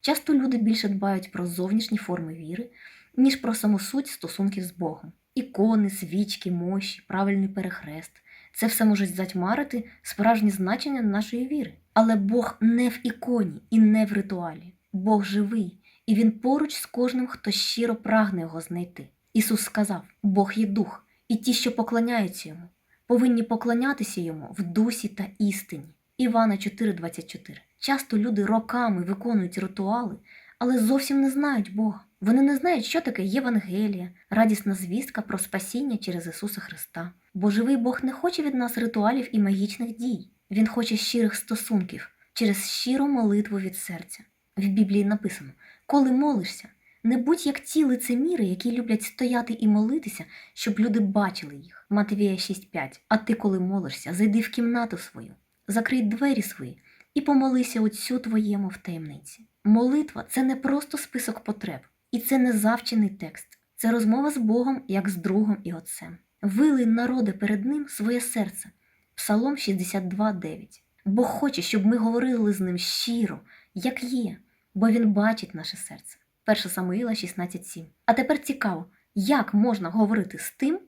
Часто люди більше дбають про зовнішні форми віри, ніж про саму суть стосунків з Богом. Ікони, свічки, мощі, правильний перехрест це все можуть затьмарити справжнє значення нашої віри. Але Бог не в іконі і не в ритуалі. Бог живий, і Він поруч з кожним, хто щиро прагне його знайти. Ісус сказав: Бог є дух, і ті, що поклоняються йому, повинні поклонятися йому в дусі та істині. Івана 4,24. Часто люди роками виконують ритуали, але зовсім не знають Бога. Вони не знають, що таке Євангелія, радісна звістка про спасіння через Ісуса Христа. Бо живий Бог не хоче від нас ритуалів і магічних дій. Він хоче щирих стосунків через щиру молитву від серця. В Біблії написано: коли молишся, не будь як ті лицеміри, які люблять стояти і молитися, щоб люди бачили їх. Матвія 6.5. А ти, коли молишся, зайди в кімнату свою, закрий двері свої і помолися Отцю твоєму в таємниці. Молитва це не просто список потреб, і це не завчений текст, це розмова з Богом як з другом і отцем. Вилий народи перед ним своє серце. Псалом 62.9. Бог хоче, щоб ми говорили з ним щиро, як є, бо він бачить наше серце. 1 Самуїла 16.7. А тепер цікаво, як можна говорити з тим,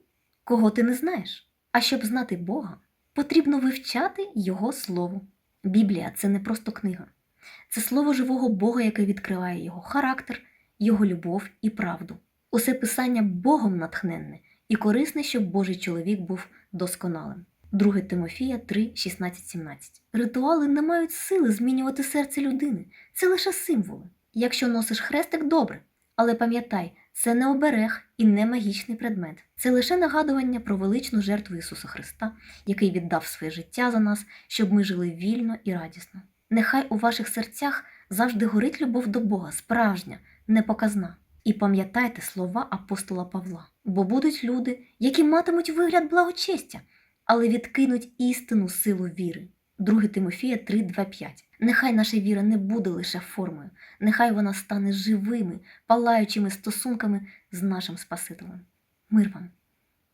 кого ти не знаєш? А щоб знати Бога, потрібно вивчати Його Слово. Біблія це не просто книга, це слово живого Бога, яке відкриває його характер, його любов і правду. Усе писання Богом натхненне і корисне, щоб Божий чоловік був досконалим. 2 Тимофія 3, 16, 17. Ритуали не мають сили змінювати серце людини. Це лише символи. Якщо носиш хрестик, добре. Але пам'ятай, це не оберег і не магічний предмет. Це лише нагадування про величну жертву Ісуса Христа, який віддав своє життя за нас, щоб ми жили вільно і радісно. Нехай у ваших серцях завжди горить любов до Бога, справжня, непоказна. І пам'ятайте слова апостола Павла, бо будуть люди, які матимуть вигляд благочестя, але відкинуть істину силу віри. 2 Тимофія 3, 2, 5. Нехай наша віра не буде лише формою, нехай вона стане живими, палаючими стосунками з нашим Спасителем. Мир вам!